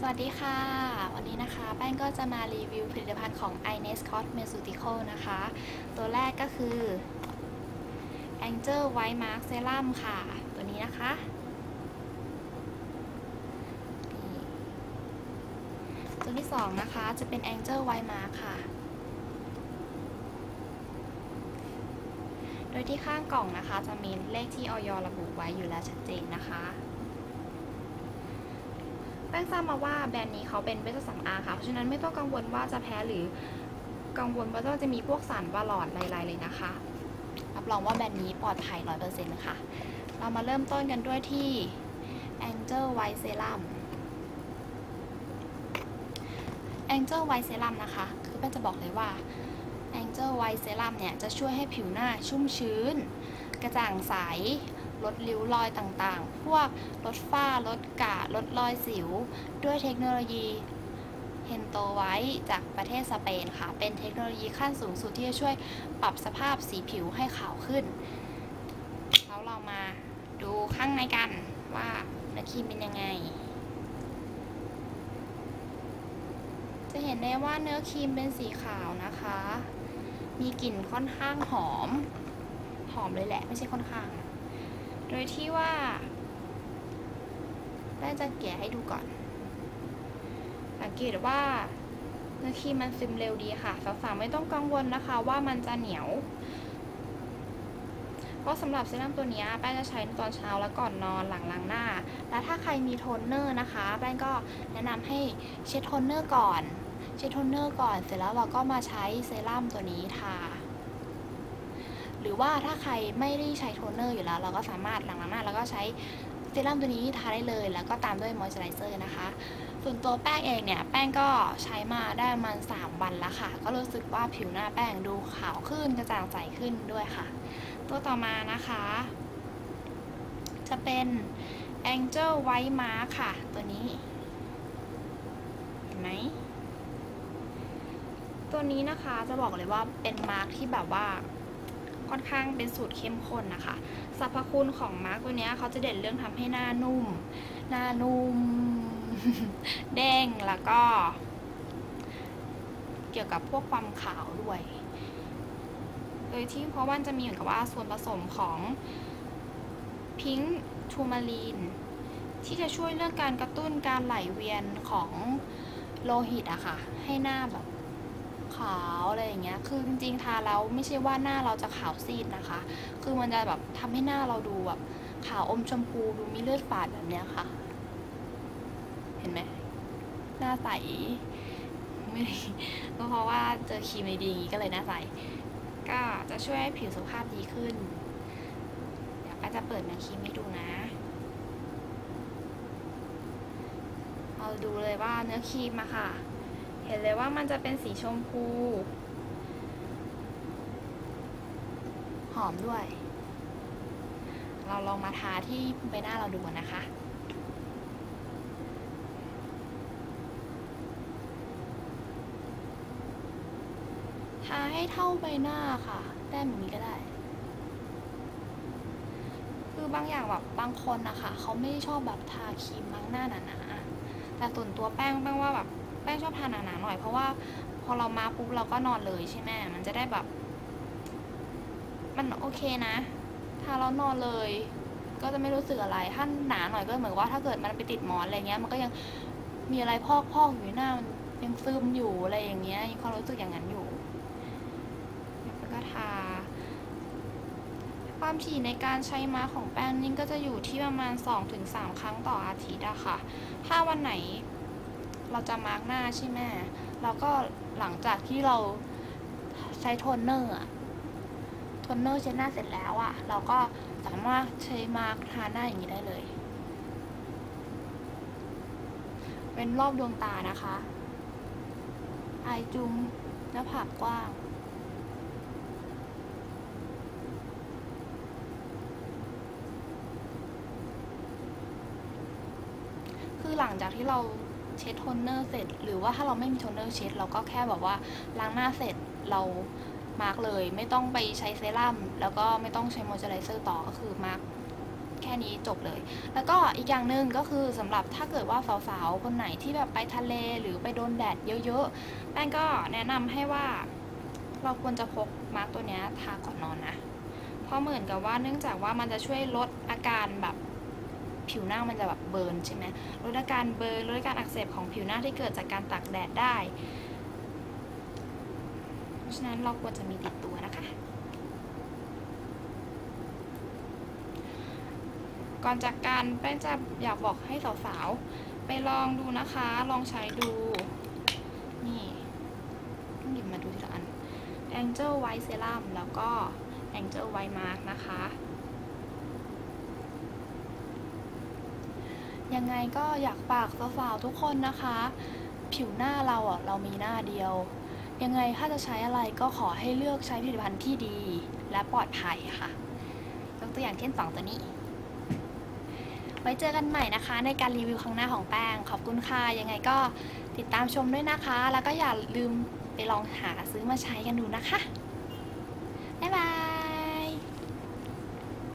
สวัสดีค่ะ วันนี้นะคะแป้งก็จะมารีวิวผลิตภัณฑ์ของ i n e s Cosmeceutical นะคะ ตัวแรกก็คือ Angel White Mark Serum ค่ะ ตัวนี้นะคะ ตัวที่สองนะคะจะเป็น Angel White Mark ค่ะ โดยที่ข้างกล่องนะคะจะมีเลขที่ออยระบุไว้อยู่แล้วชัดเจนนะคะ ป้งทราบมาว่าแบรนด์นี้เขาเป็นเวชสำอางค่ะ เพราะฉะนั้นไม่ต้องกังวลว่าจะแพ้หรือกังวลว่าจะมีพวกสารวาลอดลายๆเลยนะคะ รับรองว่าแบรนด์นี้ปลอดภัย 100%ค่ะ เรามาเริ่มต้นกันด้วยที่ Angel White Serum Angel White Serum นะคะ คือแป้งจะบอกเลยว่า Angel White Serum เนี่ยจะช่วยให้ผิวหน้าชุ่มชื้น กระจ่างใส ลดริ้วรอยต่างๆ พวกลดฝ้าลดกระลดรอยสิว ด้วยเทคโนโลยีเฮนโตไว้จากประเทศสเปนค่ะ เป็นเทคโนโลยีขั้นสูงสุดที่จะช่วยปรับสภาพสีผิวให้ขาวขึ้น แล้วเรามาดูข้างในกันว่าเนื้อครีมเป็นยังไง จะเห็นได้ว่าเนื้อครีมเป็นสีขาวนะคะ มีกลิ่นค่อนข้างหอม หอมเลยแหละ ไม่ใช่ค่อนข้าง โดยที่ว่าแป้งจะแกะให้ดูก่อน สังเกตว่าเนื้อครีมมันซึมเร็วดีค่ะ สาวๆไม่ต้องกังวลนะคะ ว่ามันจะเหนียวเพราะสำหรับเซรั่มตัวนี้แป้งจะใช้ตอนเช้าแล้วก่อนนอนหลังล้างหน้า แล้วถ้าใครมีโทนเนอร์นะคะ แป้งก็แนะนำให้เช็ดโทนเนอร์ก่อน เช็ดโทนเนอร์ก่อน เสร็จแล้วเราก็มาใช้เซรั่มตัวนี้ทา หรือว่าถ้าใครไม่ได้ใช้โทนเนอร์อยู่แล้ว เราก็สามารถหลังล้างหน้าแล้วก็ใช้เซรั่มตัวนี้ทาได้เลย แล้วก็ตามด้วยมอยส์เจอไรเซอร์นะคะ ส่วนตัวแป้งเองเนี่ย แป้งก็ใช้มาได้ประมาณ3วันแล้วค่ะ ก็รู้สึกว่าผิวหน้าแป้งดูขาวขึ้นกระจ่างใสขึ้นด้วยค่ะ ตัวต่อมานะคะ จะเป็น Angel White Mark ค่ะ ตัวนี้ เห็นไหมตัวนี้นะคะจะบอกเลยว่าเป็นมาร์กที่แบบว่า ค่อนข้างเป็นสูตรเข้มข้นนะคะสรรพคุณของมาร์กตัวนี้เขาจะเด่นเรื่องทำให้หน้านุ่ม หน้านุ่มเด้งแล้วก็ เกี่ยวกับพวกความขาวด้วย โดยที่เพราะว่ามันจะมีเหมือนกับว่าส่วนผสมของพิงค์ทูมารีนที่จะช่วยเรื่องการกระตุ้นการไหลเวียนของโลหิตอะค่ะ ให้หน้าแบบ ขาวอะไรอย่างเงี้ย คือจริงๆทาแล้วไม่ใช่ว่าหน้าเราจะขาวซีดนะคะ คือมันจะแบบทำให้หน้าเราดูแบบขาวอมชมพูดูมีเลือดฝาดแบบเนี้ยค่ะ เห็นไหมหน้าใสไม่ได้ก็เพราะว่าเจอครีมดีๆอย่างงี้ก็เลยหน้าใส ก็จะช่วยให้ผิวสุขภาพดีขึ้น เดี๋ยวก็จะเปิดเนื้อครีมให้ดูนะเราดูเลยว่าเนื้อครีมอะค่ะ เห็นเลยว่ามันจะเป็นสีชมพู หอมด้วย เราลองมาทาที่ใบหน้าเราดูก่อนนะคะทาให้เท่าใบหน้าค่ะ แต้มอย่างนี้ก็ได้ คือบางอย่างแบบบางคนนะคะเขาไม่ชอบแบบทาครีมบางหน้าหนาๆแต่ส่วนตัวแป้งแป้งว่าแบบ แป้งชอบทาหนาๆหน่อยเพราะว่าพอเรามาปุ๊บเราก็นอนเลยใช่ไหมมันจะได้แบบ มันโอเคนะทาแล้วนอนเลย ก็จะไม่รู้สึกอะไรถ้าหนาหน่อยก็เหมือนว่าถ้าเกิดมันไปติดหมอนอะไรเงี้ย มันก็ยังมีอะไรพอกๆอยู่หน้ามันยังซึมอยู่อะไรอย่างเงี้ยยังความรู้สึกอย่างนั้นอยู่แล้วก็ทาความถี่ในการใช้มาของแป้งนี่ก็จะอยู่ที่ประมาณ 2-3 ครั้งต่ออาทิตย์อะค่ะ ถ้าวันไหน เราจะมาร์กหน้าใช่ไหมแล้วก็หลังจากที่เราใช้โทนเนอร์โทนเนอร์เช็ดหน้าเสร็จแล้วอะเราก็สามารถใช้มาร์กทาหน้าอย่างนี้ได้เลยเป็นรอบดวงตานะคะอายจุงหน้าผากกว้าง คือหลังจากที่เรา เช็ดโทนเนอร์เสร็จ หรือว่าถ้าเราไม่มีโทนเนอร์เช็ด เราก็แค่แบบว่าล้างหน้าเสร็จเรามาร์กเลย ไม่ต้องไปใช้เซรั่มแล้วก็ไม่ต้องใช้มอยเจอไรเซอร์ต่อก็คือมาร์กแค่นี้จบเลย แล้วก็อีกอย่างหนึ่งก็คือสำหรับถ้าเกิดว่าสาวๆ คนไหนที่แบบไปทะเลหรือไปโดนแดดเยอะๆ แป้งก็แนะนำให้ว่าเราควรจะพกมาร์กตัวเนี้ยทาก่อนนอนนะ เพราะเหมือนกับว่าเนื่องจากว่ามันจะช่วยลดอาการแบบ ผิวหน้ามันจะแบบเบิร์นใช่ไหมลดอาการเบิร์นลดอาการอักเสบของผิวหน้าที่เกิดจากการตากแดดได้ เพราะฉะนั้นเราควรจะมีติดตัวนะคะ ก่อนจากการแป้งจะอยากบอกให้สาวๆ ไปลองดูนะคะ ลองใช้ดู นี่ต้องหยิบมาดูทีละอัน Angel White Serum แล้วก็ Angel White Mask นะคะ ยังไงก็อยากฝากสาวๆทุกคนนะคะ ผิวหน้าเราอะเรามีหน้าเดียว ยังไงถ้าจะใช้อะไรก็ขอให้เลือกใช้ผลิตภัณฑ์ที่ดี และปลอดภัยค่ะยกตัวอย่างเช่นสองตัวนี้ ไว้เจอกันใหม่นะคะ ในการรีวิวครั้งหน้าของแป้ง ขอบคุณค่ะ ยังไงก็ติดตามชมด้วยนะคะ แล้วก็อย่าลืมไปลองหาซื้อมาใช้กันดูนะคะ